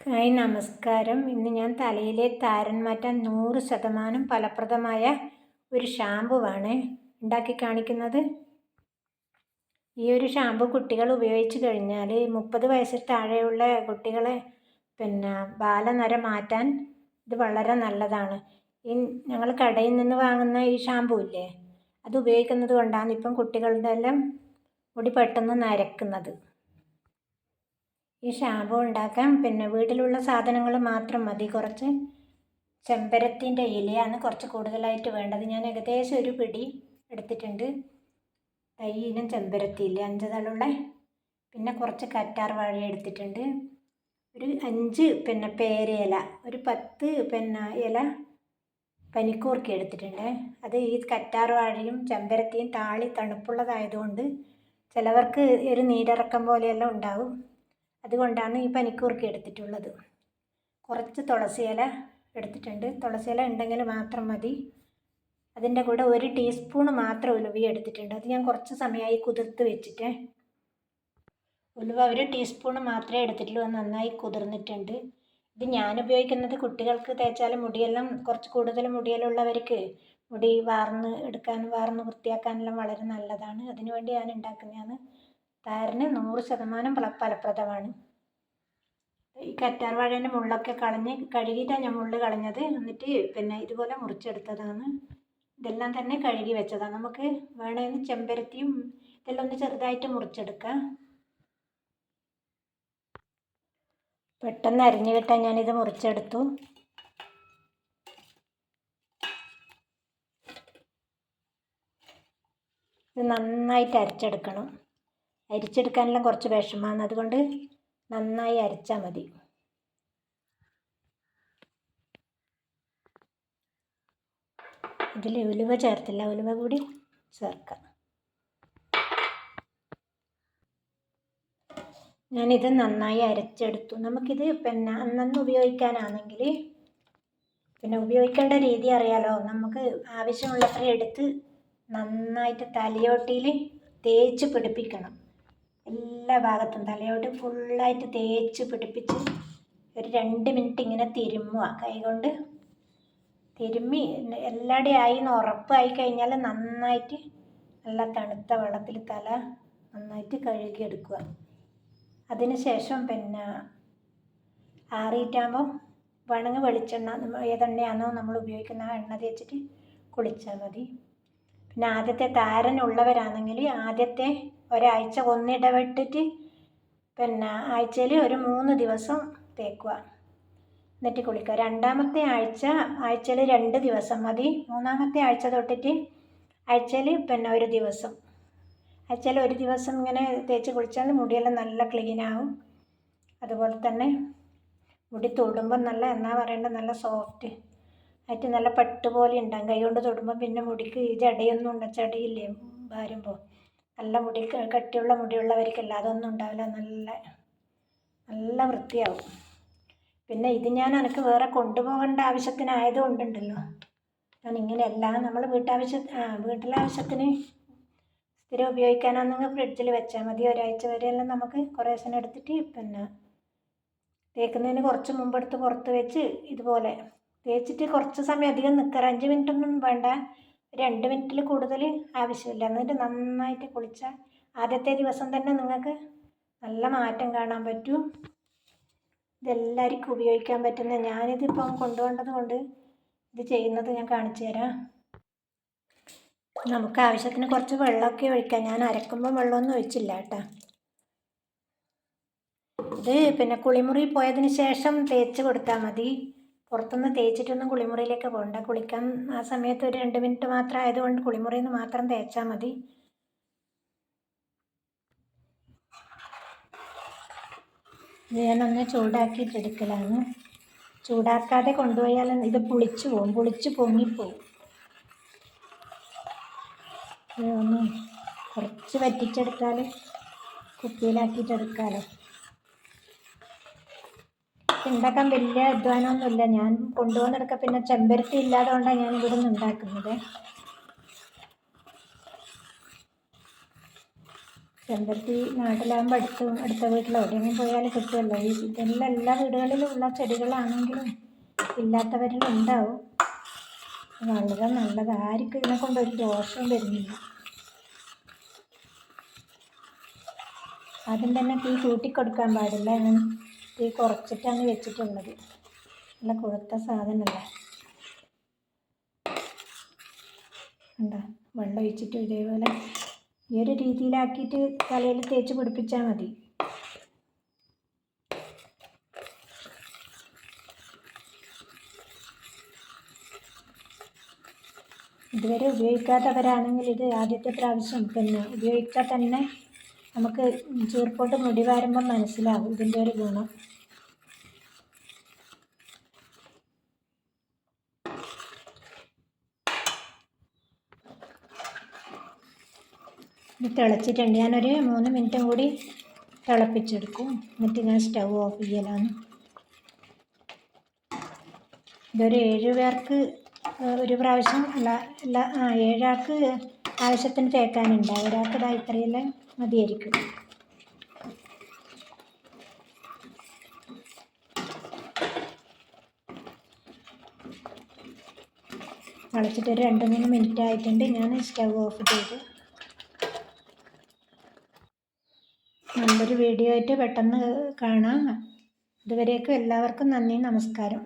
Hi നമസ്കാരം. ഇന്ന് ഞാൻ തലയിലെ താരൻ മാറ്റാൻ നൂറ് ശതമാനം ഫലപ്രദമായ ഒരു ഷാമ്പുവാണ് ഉണ്ടാക്കി കാണിക്കുന്നത്. ഈ ഒരു ഷാമ്പു കുട്ടികൾ ഉപയോഗിച്ച് കഴിഞ്ഞാൽ മുപ്പത് വയസ്സിൽ താഴെയുള്ള കുട്ടികളെ പിന്നെ ബാലനര മാറ്റാൻ ഇത് വളരെ നല്ലതാണ്. ഈ ഞങ്ങൾ കടയിൽ നിന്ന് വാങ്ങുന്ന ഈ ഷാമ്പു ഇല്ലേ? അത് ഉപയോഗിക്കുന്നത് കൊണ്ടാണ് ഇപ്പം കുട്ടികളുടെ എല്ലാം മുടി പെട്ടെന്ന് നരക്കുന്നത്. ഈ ഷാമ്പു ഉണ്ടാക്കാൻ പിന്നെ വീട്ടിലുള്ള സാധനങ്ങൾ മാത്രം മതി. കുറച്ച് ചെമ്പരത്തിന്റെ ഇലയാണ് കുറച്ച് കൂടുതലായിട്ട് വേണ്ടത്. ഞാൻ ഏകദേശം ഒരു പിടി എടുത്തിട്ടുണ്ട്. തൈയിലും ഇനം ചെമ്പരത്തി ഇല അഞ്ച് തളുള്ള പിന്നെ കുറച്ച് കറ്റാർ വാഴ എടുത്തിട്ടുണ്ട്. ഒരു അഞ്ച് പിന്നെ പേരയില ഒരു പത്ത് പിന്നെ ഇല പനിക്കൂർക്ക എടുത്തിട്ടുണ്ട്. അത് ഈ കറ്റാർ വാഴയും ചെമ്പരത്തിയും താളി തണുപ്പുള്ളതായതുകൊണ്ട് ചിലവർക്ക് ഒരു നീരിറക്കം പോലെയെല്ലാം ഉണ്ടാവും. അതുകൊണ്ടാണ് ഈ പനിക്കൂർക്ക എടുത്തിട്ടുള്ളത്. കുറച്ച് തുളസിയില എടുത്തിട്ടുണ്ട്. തുളസിയില ഉണ്ടെങ്കിൽ മാത്രം മതി. അതിന്റെ കൂടെ ഒരു ടീസ്പൂൺ മാത്രം ഉലുവ എടുത്തിട്ടുണ്ട്. അത് ഞാൻ കുറച്ച് സമയമായി കുതിർത്ത് വെച്ചിട്ട്. ഉലുവ ഒരു ടീസ്പൂൺ മാത്രമേ എടുത്തിട്ടുള്ളൂ. നന്നായി കുതിർന്നിട്ടുണ്ട്. ഇത് ഞാൻ ഉപയോഗിക്കുന്നത് കുട്ടികൾക്ക് തേച്ചാൽ മുടിയെല്ലാം കുറച്ച് കൂടുതൽ മുടിയെല്ലുള്ളവർക്ക് മുടി വാർന്ന് എടുക്കാൻ വാർന്ന് വൃത്തിയാക്കാനെല്ലാം വളരെ നല്ലതാണ്. അതിനു വേണ്ടി ഞാൻ ഉണ്ടാക്കുന്നതാണ് താരന് നൂറ് ശതമാനം ഫല ഫലപ്രദമാണ്. ഈ കറ്റാർ വാഴേന്റെ മുള്ളൊക്കെ കളഞ്ഞ് കഴുകിയിട്ടാണ് ഞാൻ മുള്ള് കളഞ്ഞത്. എന്നിട്ട് പിന്നെ ഇതുപോലെ മുറിച്ചെടുത്തതാണ്. ഇതെല്ലാം തന്നെ കഴുകി വെച്ചതാണ്. നമുക്ക് വേണമെങ്കിൽ ചെമ്പരത്തിയും ഇതെല്ലാം ഒന്ന് ചെറുതായിട്ട് മുറിച്ചെടുക്കാം. പെട്ടെന്ന് അരിഞ്ഞു കിട്ടാൻ ഞാനിത് മുറിച്ചെടുത്തു. ഇത് നന്നായിട്ട് അരച്ചെടുക്കണം. അരിച്ചെടുക്കാനെല്ലാം കുറച്ച് വിഷമമാണ് അതുകൊണ്ട് നന്നായി അരച്ചാൽ മതി. ഇതിൽ ഉലുവ ചേർത്തില്ല. ഉലുവ കൂടി ചേർക്കാം. ഞാനിത് നന്നായി അരച്ചെടുത്തു. നമുക്കിത് പിന്നെ അന്നന്ന് ഉപയോഗിക്കാനാണെങ്കിൽ പിന്നെ ഉപയോഗിക്കേണ്ട രീതി അറിയാലോ. നമുക്ക് ആവശ്യമുള്ളത്ര എടുത്ത് നന്നായിട്ട് തലയോട്ടിയിൽ തേച്ച് പിടിപ്പിക്കണം. എല്ലാ ഭാഗത്തും തലയോട്ട് ഫുള്ളായിട്ട് തേച്ച് പിടിപ്പിച്ച് ഒരു രണ്ട് മിനിറ്റ് ഇങ്ങനെ തിരുമ്മുക കൈകൊണ്ട് തിരുമ്മി എല്ലായിടെയും ആയി എന്ന് ഉറപ്പായി കഴിഞ്ഞാൽ നന്നായിട്ട് നല്ല തണുത്ത വെള്ളത്തിൽ തല നന്നായിട്ട് കഴുകിയെടുക്കുക അതിന് ശേഷം പിന്നെ ആറിയിട്ടാകുമ്പോൾ വേണമെങ്കിൽ വെളിച്ചെണ്ണ ഏതെണ്ണയാണോ നമ്മൾ ഉപയോഗിക്കുന്ന ആ എണ്ണ തേച്ചിട്ട് കുളിച്ചാൽ മതി. പിന്നെ ആദ്യത്തെ താരൻ ഉള്ളവരാണെങ്കിൽ ആദ്യത്തെ ഒരാഴ്ച ഒന്നിടവിട്ടിട്ട് പിന്നെ ആഴ്ചയിൽ ഒരു മൂന്ന് ദിവസം തേക്കുക. എന്നിട്ട് കുളിക്കുക. രണ്ടാമത്തെ ആഴ്ച ആഴ്ചയിൽ രണ്ട് ദിവസം മതി. മൂന്നാമത്തെ ആഴ്ച തൊട്ടിട്ട് ആഴ്ചയിൽ പിന്നെ ഒരു ദിവസം. ആഴ്ചയിൽ ഒരു ദിവസം ഇങ്ങനെ തേച്ച് കുളിച്ചാൽ മുടിയെല്ലാം നല്ല ക്ലീൻ അതുപോലെ തന്നെ മുടി തൊടുമ്പം നല്ല എന്നാ പറയേണ്ടത് നല്ല സോഫ്റ്റ്. ആയിട്ട് നല്ല പട്ട് പോലെ ഉണ്ടാകും കൈ കൊണ്ട് തൊടുമ്പോൾ പിന്നെ മുടിക്ക് ഈ ജടയൊന്നും ഉണ്ട് ചടയില്ലേ വാരുമ്പോൾ നല്ല മുടി കട്ടിയുള്ള മുടിയുള്ളവർക്കല്ല അതൊന്നും ഉണ്ടാവില്ല. നല്ല നല്ല വൃത്തിയാവും. പിന്നെ ഇത് ഞാൻ എനിക്ക് വേറെ കൊണ്ടുപോകേണ്ട ആവശ്യത്തിനായത് കൊണ്ടുണ്ടല്ലോ. ഞാൻ ഇങ്ങനെയല്ല നമ്മൾ വീട്ടാവശ്യ വീട്ടിലാവശ്യത്തിന് സ്ഥിരം ഉപയോഗിക്കാനാണെങ്കിൽ ഫ്രിഡ്ജിൽ വെച്ചാൽ മതി. ഒരാഴ്ച വരെയെല്ലാം നമുക്ക് കുറേശ്ശെ എടുത്തിട്ട് പിന്നെ തേക്കുന്നതിന് കുറച്ച് മുമ്പെടുത്ത് പുറത്ത് വെച്ച് ഇതുപോലെ തേച്ചിട്ട് കുറച്ച് സമയം അധികം നിൽക്കുക അഞ്ച് മിനിറ്റ് ഒന്നും വേണ്ട. രണ്ട് മിനിറ്റിൽ കൂടുതൽ ആവശ്യമില്ല. എന്നിട്ട് നന്നായിട്ട് കുളിച്ചാൽ ആദ്യത്തെ ദിവസം തന്നെ നിങ്ങൾക്ക് നല്ല മാറ്റം കാണാൻ പറ്റും. ഇതെല്ലാവർക്കും ഉപയോഗിക്കാൻ പറ്റുന്ന ഞാനിതിപ്പം കൊണ്ടുപോകേണ്ടത് കൊണ്ട് ഇത് ചെയ്യുന്നത് ഞാൻ കാണിച്ചു തരാം. നമുക്ക് ആവശ്യത്തിന് കുറച്ച് വെള്ളമൊക്കെ ഒഴിക്കാം. ഞാൻ അരക്കുമ്പോൾ വെള്ളമൊന്നും ഒഴിച്ചില്ല കേട്ടോ. ഇത് പിന്നെ കുളിമുറി പോയതിന് ശേഷം തേച്ച് കൊടുത്താൽ മതി. പുറത്തുനിന്ന് തേച്ചിട്ടൊന്നും കുളിമുറിയിലേക്ക് പോകണ്ട. കുളിക്കാൻ ആ സമയത്ത് ഒരു രണ്ട് മിനിറ്റ് മാത്രം ആയതുകൊണ്ട് കുളിമുറിയിൽ നിന്ന് മാത്രം തേച്ചാൽ മതി. ഞാനൊന്ന് ചൂടാക്കിയിട്ടെടുക്കലാണ് ചൂടാക്കാതെ കൊണ്ടുപോയാൽ ഇത് പുളിച്ചു പോകും പുളിച്ച് പൊങ്ങിപ്പോവും. ഒന്ന് കുറച്ച് വറ്റിച്ചെടുത്താൽ കുപ്പിയിലാക്കിയിട്ടെടുക്കാമല്ലോ ഉണ്ടാക്കാൻ വലിയ അധ്വാനമൊന്നുമില്ല. ഞാൻ കൊണ്ടുപോകുന്നിടക്ക് പിന്നെ ചെമ്പരത്തി ഇല്ലാതെ കൊണ്ടാണ് ഞാൻ ഇവിടെ നിന്ന് ഉണ്ടാക്കുന്നത്. ചെമ്പരത്തി നാട്ടിലാകുമ്പോൾ അടുത്ത് അടുത്ത വീട്ടിലോ എവിടെയെങ്കിലും പോയാൽ കിട്ടുമല്ലോ ഈ ഇതെല്ലാം എല്ലാ വീടുകളിലും ഉള്ള ചെടികളാണെങ്കിലും ഇല്ലാത്തവരിലും ഉണ്ടാവും. വളരെ നല്ലത്. ആർക്കും ഇതിനെ കൊണ്ട് ഒരു ദോഷവും വരുന്നില്ല. ആദ്യം തന്നെ തീ കൂട്ടിക്കൊടുക്കാൻ പാടില്ല. തീ കുറച്ചിട്ടാണ് വെച്ചിട്ടുള്ളത്. നല്ല കൊഴുത്ത സാധനമല്ല? എന്താ വെള്ളം ഒഴിച്ചിട്ട് ഇതേപോലെ ഈ ഒരു രീതിയിലാക്കിയിട്ട് തലയിൽ തേച്ച് പിടിപ്പിച്ചാൽ മതി. ഇതുവരെ ഉപയോഗിക്കാത്തവരാണെങ്കിൽ ഇത് ആദ്യത്തെ പ്രാവശ്യം പിന്നെ ഉപയോഗിച്ചാൽ തന്നെ നമുക്ക് ചീർപ്പോട്ട് മുടി വാരുമ്പം മനസ്സിലാവും ഇതിന്റെ ഒരു ഗുണം. ഇത് തിളച്ചിട്ടുണ്ട്. ഞാനൊരു മൂന്ന് മിനിറ്റും കൂടി തിളപ്പിച്ചെടുക്കും. എന്നിട്ട് ഞാൻ സ്റ്റൗ ഓഫ് ചെയ്യലാണ്. ഇതൊരു ഏഴ് പേർക്ക് ഒരു പ്രാവശ്യം അല്ല ആ ഏഴാൾക്ക് ആവശ്യത്തിന് തേക്കാനുണ്ട്. ഒരാൾക്ക് ഇതാ ഇത്രയെല്ലാം മതിയായിരിക്കും. തിളച്ചിട്ട് ഒരു രണ്ട് മൂന്ന് മിനിറ്റ് ആയിട്ടുണ്ട് ഞാൻ സ്റ്റൗ ഓഫ് ചെയ്തു. നല്ലൊരു വീഡിയോ ആയിട്ട് പെട്ടെന്ന് കാണാം. ഇതുവരേക്കും എല്ലാവർക്കും നന്ദി നമസ്കാരം.